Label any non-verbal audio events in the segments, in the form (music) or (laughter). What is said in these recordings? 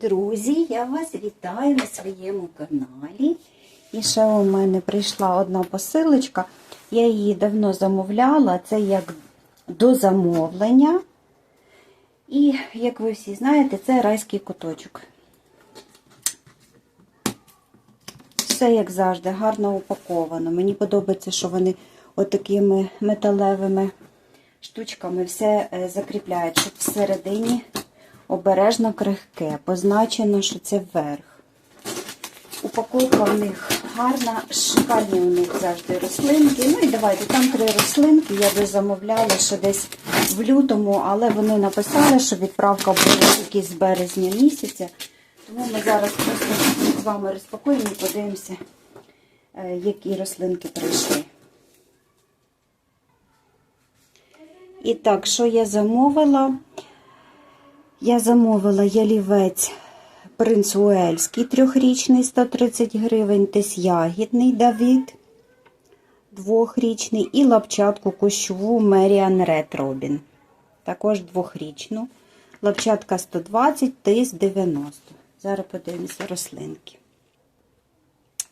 Друзі, я вас вітаю на своєму каналі. І ще у мене прийшла одна посилочка. Я її давно замовляла. Це як до замовлення. І, як ви всі знаєте, це райський куточок. Все, як завжди, гарно упаковано. Мені подобається, що вони отакими металевими штучками все е, закріпляють, щоб всередині обережно крихке. Позначено, що це верх. Упаковка в них гарна, шикарні у них завжди рослинки. Ну і давайте, там три рослинки. Я би замовляла ще десь в лютому, але вони написали, що відправка буде тільки з березня місяця. Тому ми зараз просто з вами розпакуємо і подивимося, е, які рослинки прийшли. І так, що я замовила? Я замовила ялівець принц Уельський трьохрічний 130 гривень, тесь ягідний Давід двохрічний і лапчатку кущову Меріан Ред Робін. Також двохрічну. Лапчатка 120, тис 90. Зараз подивимося рослинки.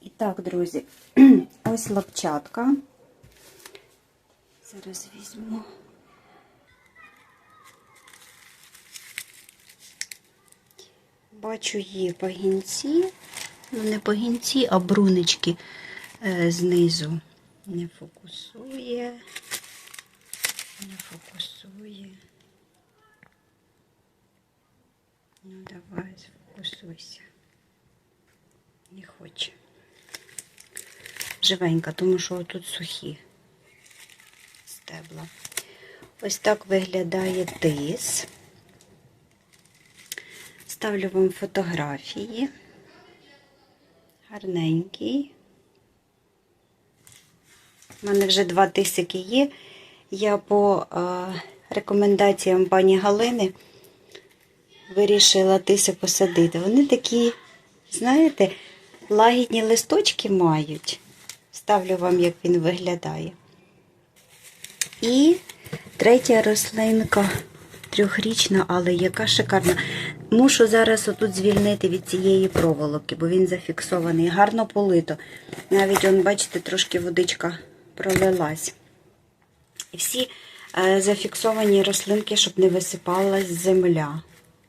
І так, друзі, (clears throat) ось лапчатка. Зараз візьму. Бачу, є пагінці, ну не пагінці, а брунички е, знизу. Не фокусує, не фокусує. Ну, давай, сфокусуйся. Не хоче. Живенька, тому що тут сухі стебла. Ось так виглядає тис. Ставлю вам фотографії. Гарненький. У мене вже два тисики є. Я по е, рекомендаціям пані Галини вирішила тиси посадити. Вони такі, знаєте, лагідні листочки мають. Ставлю вам, як він виглядає. І третя рослинка трьохрічна, але яка шикарна. Мушу зараз отут звільнити від цієї проволоки, бо він зафіксований, гарно полито. Навіть, он, бачите, трошки водичка пролилась. І всі е, зафіксовані рослинки, щоб не висипалась земля.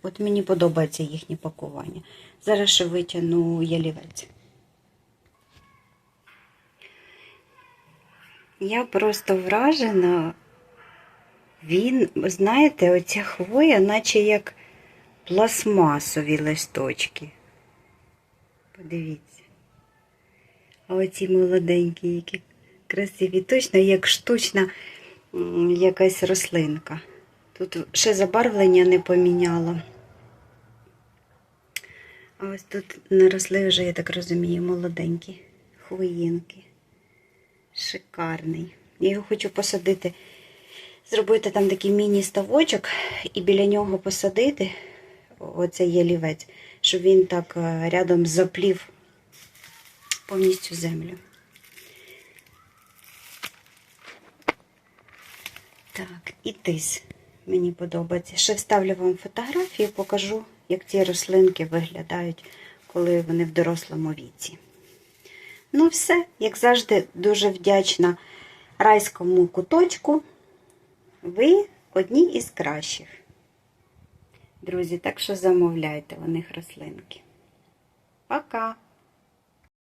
От мені подобається їхнє пакування. Зараз ще витягну ялівець. Я просто вражена. Він, знаєте, оця хвоя, наче як пластмасові листочки. Подивіться. А оці молоденькі, які красиві. Точно як штучна якась рослинка. Тут ще забарвлення не поміняла. А ось тут наросли вже, я так розумію, молоденькі хвоїнки. Шикарний. Я його хочу посадити, зробити там такий міні-ставочок і біля нього посадити оцей ялівець, щоб він так е, рядом заплів повністю землю. Так, і тис. Мені подобається. Ще вставлю вам фотографію, покажу, як ці рослинки виглядають, коли вони в дорослому віці. Ну, все, як завжди, дуже вдячна райському куточку. Ви одні із кращих. Друзі, так що замовляйте у них рослинки. Пока!